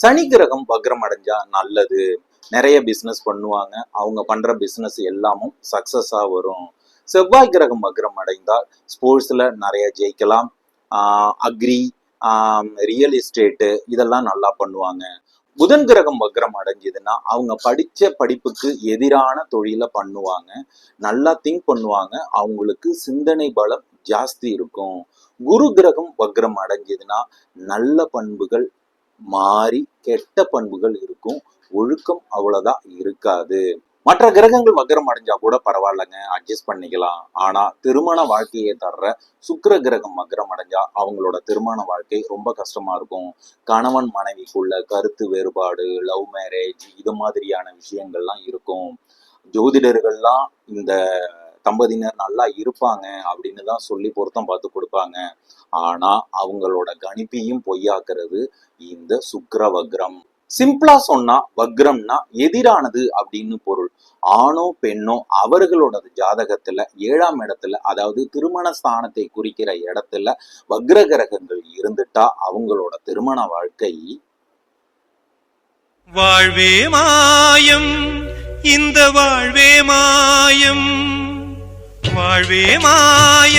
சனி கிரகம் வக்ரம் அடைஞ்சா நல்லது. நிறைய பிசினஸ் பண்ணுவாங்க. அவங்க பண்ற பிசினஸ் எல்லாமும் சக்சஸா வரும். செவ்வாய் கிரகம் வக்ரம் அடைந்தால் ஸ்போர்ட்ஸ்ல நிறைய ஜெயிக்கலாம். அக்ரி ரியல் எஸ்டேட்டு இதெல்லாம் நல்லா பண்ணுவாங்க. புதன் கிரகம் வக்ரம் அடைஞ்சதுன்னா அவங்க படிச்ச படிப்புக்கு எதிரான தொழிலை பண்ணுவாங்க. நல்லா திங்க் பண்ணுவாங்க. அவங்களுக்கு சிந்தனை பலம் ஜாஸ்தி இருக்கும். குரு கிரகம் வக்ரம் அடைஞ்சதுன்னா நல்ல பண்புகள் மாறி கெட்ட பண்புகள் இருக்கும். ஒழுக்கம் அவ்வளவுதான் இருக்காது. மற்ற கிரகங்கள் வக்ரம் அடைஞ்சா கூட பரவாயில்லைங்க. அட்ஜஸ்ட் பண்ணிக்கலாம். ஆனா திருமண வாழ்க்கையை தர்ற சுக்கிர கிரகம் வக்ரம் அடைஞ்சா அவங்களோட திருமண வாழ்க்கை ரொம்ப கஷ்டமா இருக்கும். கணவன் மனைவிக்குள்ள கருத்து வேறுபாடு லவ் மேரேஜ் இது மாதிரியான விஷயங்கள்லாம் இருக்கும். ஜோதிடர்கள்லாம் இந்த தம்பதியினர் நல்லா இருப்பாங்க அப்படின்னு தான் சொல்லி பொருத்தம் பார்த்து கொடுப்பாங்க. ஆனா அவங்களோட கணிப்பையும் பொய்யாக்குறது இந்த சுக்ர வக்ரம் சிம்பிளா சொன்னா வக்ரம்னா எதிரானது அப்படின்னு பொருள். ஆணோ பெண்ணோ அவர்களோட ஜாதகத்துல ஏழாம் இடத்துல அதாவது திருமண ஸ்தானத்தை குறிக்கிற இடத்துல வக்ர கிரகங்கள் இருந்துட்டா அவங்களோட திருமண வாழ்க்கை வாழ்வே மாயம். இந்த வாழ்வே மாயம். வாழ்வே மாயம்